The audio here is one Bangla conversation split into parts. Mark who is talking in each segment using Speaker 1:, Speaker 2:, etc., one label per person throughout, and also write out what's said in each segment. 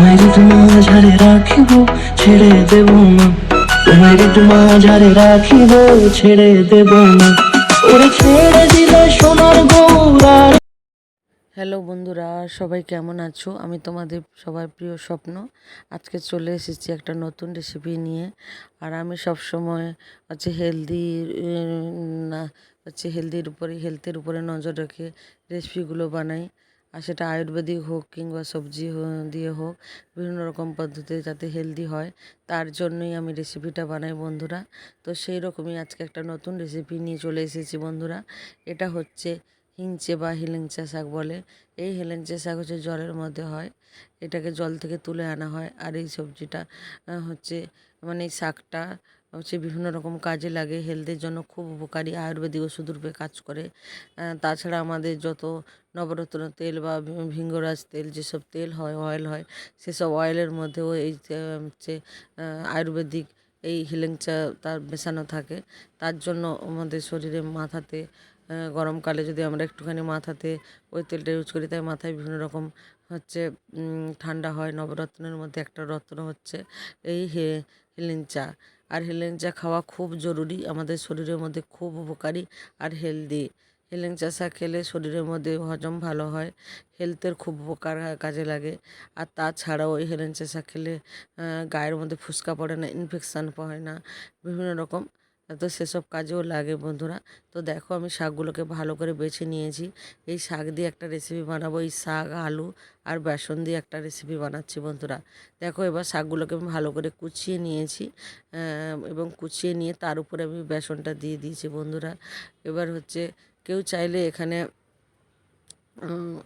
Speaker 1: তোমায় ঋতু মাঝারে রাখিব, ছেড়ে দেব না। তোমায় ঋতু মাঝারে রাখিব, ছেড়ে দেব না। ওরে ছেড়ে দিলে সোনার গৌরার
Speaker 2: হ্যালো বন্ধুরা, সবাই কেমন আছো? আমি তোমাদের সবার প্রিয় স্বপ্ন। আজকে চলে এসেছি একটা নতুন রেসিপি নিয়ে। আর আমি সব সময় হচ্ছে হেলদি না, হচ্ছে হেলদির উপরে হেলথের উপরে নজর রেখে রেসিপিগুলো বানাই। আর সেটা আয়ুর্বেদিক হোক কিংবা সবজি দিয়ে হোক, বিভিন্ন রকম পদ্ধতিতে যাতে হেলদি হয়, তার জন্যই আমি রেসিপিটা বানাই বন্ধুরা। তো সেই রকমই আজকে একটা নতুন রেসিপি নিয়ে চলে এসেছি বন্ধুরা। এটা হচ্ছে হিংচে বা হেলেঞ্চা শাক বলে। এই হেলেঞ্চা শাক হচ্ছে জলের মধ্যে হয়, এটাকে জল থেকে তুলে আনা হয়। আর এই সবজিটা হচ্ছে মানে এই শাকটা হচ্ছে বিভিন্ন রকম কাজে লাগে হেলথের জন্য খুব উপকারী। আয়ুর্বেদিক ওষুধ রূপে কাজ করে। তাছাড়া আমাদের যত নবরত্ন তেল বা ভিঙ্গরাজ তেল যেসব তেল হয় অয়েল হয়, সেসব অয়েলের মধ্যেও এই হচ্ছে আয়ুর্বেদিক এই হিলেংচা তার মেশানো থাকে। তার জন্য আমাদের শরীরে মাথাতে গরমকালে যদি আমরা একটুখানি মাথাতে ওই তেলটা ইউজ করি, তাই মাথায় বিভিন্ন রকম হচ্ছে ঠান্ডা হয়। নবরত্নের মধ্যে একটা রত্ন হচ্ছে এই হে হেলেঞ্চা আর হেলেঞ্চা খাওয়া খুব জরুরি। আমাদের শরীরের মধ্যে খুব উপকারী আর হেলদি। হেলেঞ্চা শাক খেলে শরীরের মধ্যে হজম ভালো হয়, হেলথের খুব উপকার কাজে লাগে। আর তাছাড়াও ওই হেলেঞ্চা শাক খেলে গায়ের মধ্যে ফুসকা পড়ে না, ইনফেকশান হয় না, বিভিন্ন রকম তো সেসব কাজেও লাগে বন্ধুরা। তো দেখো আমি শাকগুলোকে ভালো করে বেছে নিয়েছি। এই শাক দিয়ে একটা রেসিপি বানাবো, এই শাক, আলু আর বেসন দিয়ে একটা রেসিপি বানাচ্ছি বন্ধুরা। দেখো এবার শাকগুলোকে আমি ভালো করে কুচিয়ে নিয়েছি এবং কুচিয়ে নিয়ে তার উপরে আমি বেসনটা দিয়ে দিয়েছি বন্ধুরা। এবার হচ্ছে কেউ চাইলে এখানে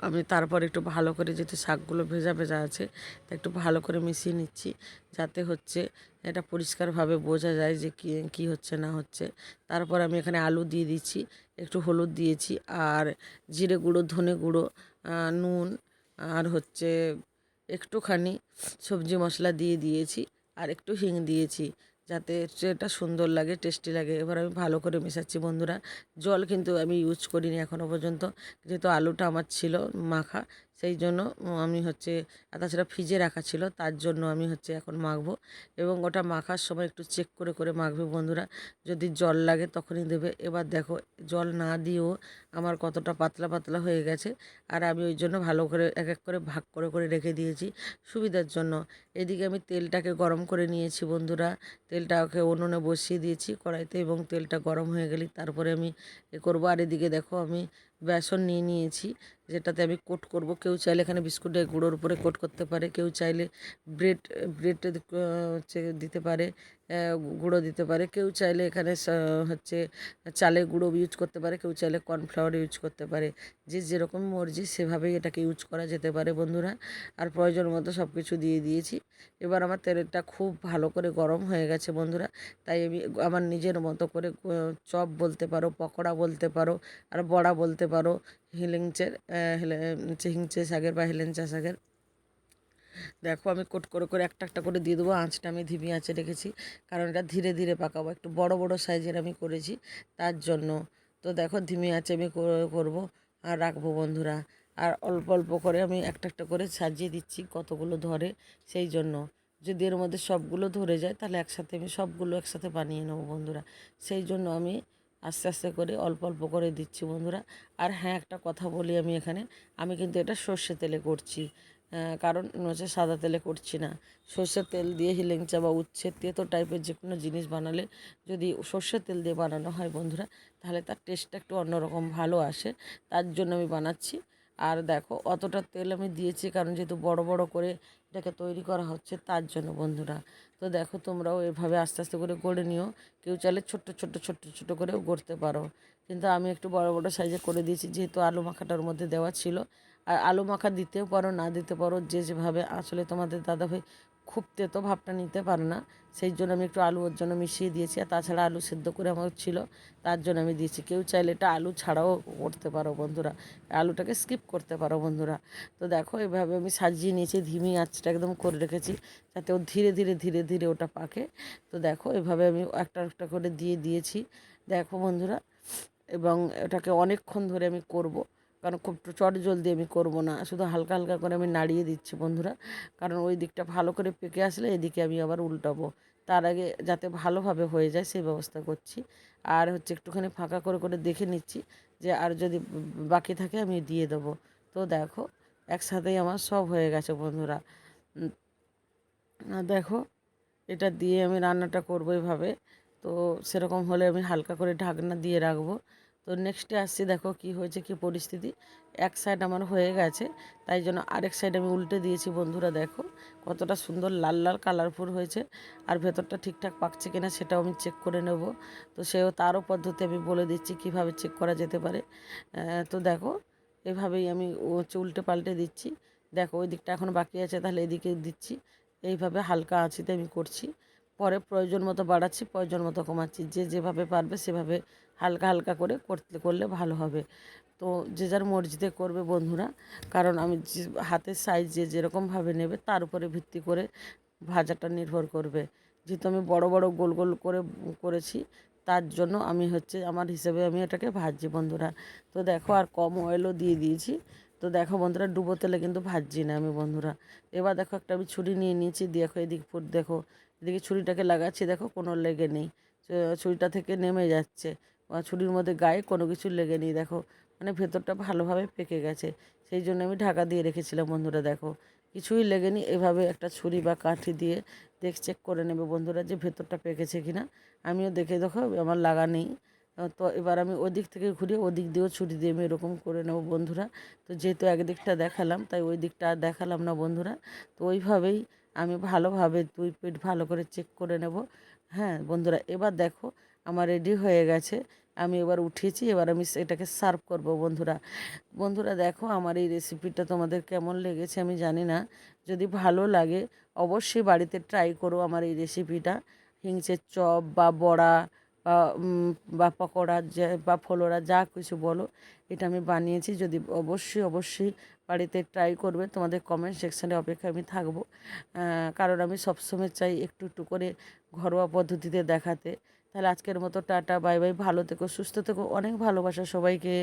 Speaker 2: আমি তারপর একটু ভালো করে যেহেতু শাকগুলো ভেজা ভেজা আছে, তা একটু ভালো করে মিশিয়ে নিচ্ছি, যাতে হচ্ছে এটা পরিষ্কারভাবে বোঝা যায় যে কী কী হচ্ছে না হচ্ছে। তারপর আমি এখানে আলু দিয়ে দিচ্ছি, একটু হলুদ দিয়েছি, আর জিরে গুঁড়ো, ধনে গুঁড়ো নুন, আর হচ্ছে একটুখানি সবজি মশলা দিয়ে দিয়েছি, আর একটু হিং দিয়েছি। যাতে এটা সুন্দর লাগে টেস্টি লাগে। এবার আমি ভালো করে মেশাচ্ছি বন্ধুরা। জল কিন্তু আমি ইউজ করিনি এখনও পর্যন্ত। যেহেতু আলুটা আমার ছিল মাখা সেই জন্য আমি হচ্ছে তাছাড়া ফ্রিজে রাখা ছিল, তার জন্য আমি হচ্ছে এখন মাখবো। এবং ওটা মাখার সময় একটু চেক করে করে মাখবে বন্ধুরা। যদি জল লাগে তখনই দেবে। এবার দেখো, জল না দিয়েও আমার কতটা পাতলা পাতলা হয়ে গেছে। আর আমি ওই জন্য ভালো করে এক এক করে ভাগ করে করে রেখে দিয়েছি সুবিধার জন্য। এদিকে আমি তেলটাকে গরম করে নিয়েছি বন্ধুরা। তেলটাকে উনুনে বসিয়ে দিয়েছি কড়াইতে এবং তেলটা গরম হয়ে গেলে তারপরে আমি এ করব। আর এদিকে দেখো আমি বেসন নিয়ে নিয়েছি। যেটাতে আমি কোট করব। কেউ চাইলে এখানে বিস্কুটের গুঁড়োর উপরে কোট করতে পারে, কেউ চাইলে ব্রেড ব্রেড হচ্ছে দিতে পারে গুঁড়ো দিতে পারে, কেউ চাইলে এখানে হচ্ছে চালে গুঁড়ো ইউজ করতে পারে, কেউ চাইলে কর্নফ্লাওয়ার ইউজ করতে পারে। যে যেরকম মর্জি সেভাবেই এটাকে ইউজ করা যেতে পারে বন্ধুরা। আর প্রয়োজন মতো সব কিছু দিয়ে দিয়েছি। এবার আমার তেলটা খুব ভালো করে গরম হয়ে গেছে বন্ধুরা। তাই আমি আমার নিজের মতো করে চপ বলতে পারো, পকোড়া বলতে পারো, আর বড়া বলতে পারো হিলিংচের হিংচে শাকের বা হেলেঞ্চা শাকের দেখো আমি কোট করে করে একটা একটা করে দিয়ে দেবো, আঁচটা আমি ধিমি আঁচে রেখেছি, কারণ এটা ধীরে ধীরে পাকাবো, একটু বড় বড় সাইজের আমি করেছি তার জন্য। তো দেখো ধিমি আঁচে আমি কর- করব আর রাখব বন্ধুরা। আর অল্প অল্প করে আমি একটা একটা করে সাজিয়ে দিচ্ছি কতগুলো ধরে সেই জন্য। যদি এর মধ্যে সবগুলো ধরে যায় তাহলে একসাথে আমি সবগুলো একসাথে বানিয়ে নেব বন্ধুরা। সেই জন্য আমি আস্তে আস্তে করে, অল্প অল্প করে দিচ্ছি বন্ধুরা। আর হ্যাঁ একটা কথা বলি আমি এখানে। আমি কিন্তু এটা সর্ষে তেলে করছি। কারণ হচ্ছে সাদা তেলে করছি না। সর্ষের তেল দিয়ে হিলেংচা বা উচ্ছে তেতো টাইপের যে কোনো জিনিস বানালে যদি সর্ষের তেল দিয়ে বানানো হয় বন্ধুরা, তাহলে তার টেস্টটা একটু অন্যরকম ভালো আসে। তার জন্য আমি বানাচ্ছি। আর দেখো, অতটা তেল আমি দিয়েছি, কারণ যেহেতু বড় বড় করে এটাকে তৈরি করা হচ্ছে তার জন্য বন্ধুরা। তো দেখো, তোমরাও এভাবে আস্তে আস্তে করে গড়ে নিও। কেউ চাইলে ছোট্ট ছোট্ট ছোট্ট ছোট্ট করেও গড়তে পারো। কিন্তু আমি একটু বড় বড় সাইজে করে দিয়েছি, যেহেতু আলু মাখাটার মধ্যে দেওয়া ছিল। আর আলু মাখা দিতেও পারো, না দিতে পারো, যে যেভাবে আসলে তোমাদের দাদাভাই খুব তেতো ভাবটা নিতে পারে না। সেই জন্য আমি একটু আলু ওর জন্য মিশিয়ে দিয়েছি আর তাছাড়া আলু সেদ্ধ করে আমার ছিল, তার জন্য আমি দিয়েছি। কেউ চাইলে এটা আলু ছাড়াও করতে পারো বন্ধুরা, আলুটাকে স্কিপ করতে পারো বন্ধুরা। তো দেখো এভাবে আমি সাজিয়ে নিয়েছি, ধিমি আঁচটা একদম করে রেখেছি যাতে ও ধীরে ধীরে ধীরে ধীরে ওটা পাকে। তো দেখো এভাবে আমি একটা একটা করে দিয়ে দিয়েছি। দেখো বন্ধুরা, এবং এটাকে অনেকক্ষণ ধরে আমি করব। কারণ খুব চট জলদি আমি করব না। শুধু হালকা হালকা করে আমি নাড়িয়ে দিচ্ছি বন্ধুরা। কারণ ওই দিকটা ভালো করে পেকে আসলে এদিকে আমি আবার উল্টাবো। তার আগে যাতে ভালোভাবে হয়ে যায় সেই ব্যবস্থা করছি। আর হচ্ছে একটুখানি ফাঁকা করে করে দেখে নিচ্ছি যে আর যদি বাকি থাকে আমি দিয়ে দেবো। তো দেখো, একসাথেই আমার সব হয়ে গেছে বন্ধুরা। দেখো, এটা দিয়ে আমি রান্নাটা করব এভাবে। তো সেরকম হলে আমি হালকা করে ঢাকনা দিয়ে রাখব। তো নেক্সটে আসছি, দেখো কি হয়েছে, কি পরিস্থিতি। এক সাইড আমার হয়ে গেছে, তাই জন্য আরেক সাইড আমি উল্টে দিয়েছি, বন্ধুরা দেখো। কতটা সুন্দর লাল লাল কালারফুল হয়েছে, আর ভেতরটা ঠিকঠাক পাকছে কিনা সেটাও আমি চেক করে নেব। তো সেও তারও পদ্ধতি আমি বলে দিচ্ছি, কীভাবে চেক করা যেতে পারে। তো দেখো, এভাবেই আমি উল্টে পাল্টে দিচ্ছি। দেখো, ওই দিকটা এখন বাকি আছে, তাহলে এদিকে দিচ্ছি। এইভাবে হালকা আঁচিতে আমি করছি। পরে প্রয়োজন মতো বাড়াচ্ছি, প্রয়োজন মতো কমাচ্ছি, যে যেভাবে পারবে সেভাবে হালকা হালকা করে করতে, করলে ভালো হবে। তো যে যার মর্জিতে করবে বন্ধুরা, কারণ আমি হাতের সাইজ যে যেরকমভাবে নেবে তার উপরে ভিত্তি করে ভাজাটা নির্ভর করবে। যেহেতু আমি বড় বড় গোল গোল করে করেছি, তার জন্য আমি হচ্ছে আমার হিসেবে আমি এটাকে ভাজছি বন্ধুরা। তো দেখো আর কম অয়েলও দিয়ে দিয়েছি। তো দেখো বন্ধুরা, ডুবো তেলে কিন্তু ভাজছি না আমি বন্ধুরা। এবার দেখো একটা আমি ছুরি নিয়ে নিয়েছি, দেখো এদিক ফুট, দেখো এদিকে ছুরিটাকে লাগাচ্ছি, দেখো কোনো লেগে নেই। ছুরিটা থেকে নেমে যাচ্ছে। ছুরির মধ্যে গায়ে কোনো কিছু লেগে নেই, দেখো। মানে ভেতরটা ভালোভাবে পেকে গেছে। সেই জন্য আমি ঢাকা দিয়ে রেখেছিলাম, বন্ধুরা, দেখো। কিছুই লেগেনি এভাবে একটা ছুরি বা কাঠি দিয়ে দেখ চেক করে নেবে, বন্ধুরা, যে ভেতরটা পেকেছে কি না আমিও দেখে দেখো, আমার লাগা নেই। তো এবার আমি ওদিক থেকে ঘুরিয়ে ওদিক দিয়েও ছুরি দিয়ে আমি এরকম করে নেব, বন্ধুরা। তো যেহেতু একদিকটা দেখালাম, তাই ওই দিকটা আর দেখালাম না, বন্ধুরা। তো ওইভাবেই আমি ভালোভাবে দুই পিঠ ভালো করে চেক করে নেব। হ্যাঁ বন্ধুরা, এবার দেখো আমার রেডি হয়ে গেছে। আমি এবার উঠেছি এবার আমি এটাকে সার্ভ করব, বন্ধুরা। বন্ধুরা, দেখো আমার এই রেসিপিটা তোমাদের কেমন লেগেছে আমি জানি না। যদি ভালো লাগে, অবশ্যই বাড়িতে ট্রাই করো আমার এই রেসিপিটা হিংসের চপ বা বড়া বা পকোড়া বা ফলোরা, যা কিছু বলো, এটা আমি বানিয়েছি। যদি অবশ্যই অবশ্যই বাড়িতে ট্রাই করবে, তোমাদের কমেন্ট সেকশানে অপেক্ষা আমি থাকব। কারণ আমি সবসময় চাই একটু একটু করে ঘরোয়া পদ্ধতিতে দেখাতে। তাহলে আজকের মতো টাটা, বাই বাই, ভালো থেকো, সুস্থ থেকো, অনেক ভালোবাসা সবাইকে।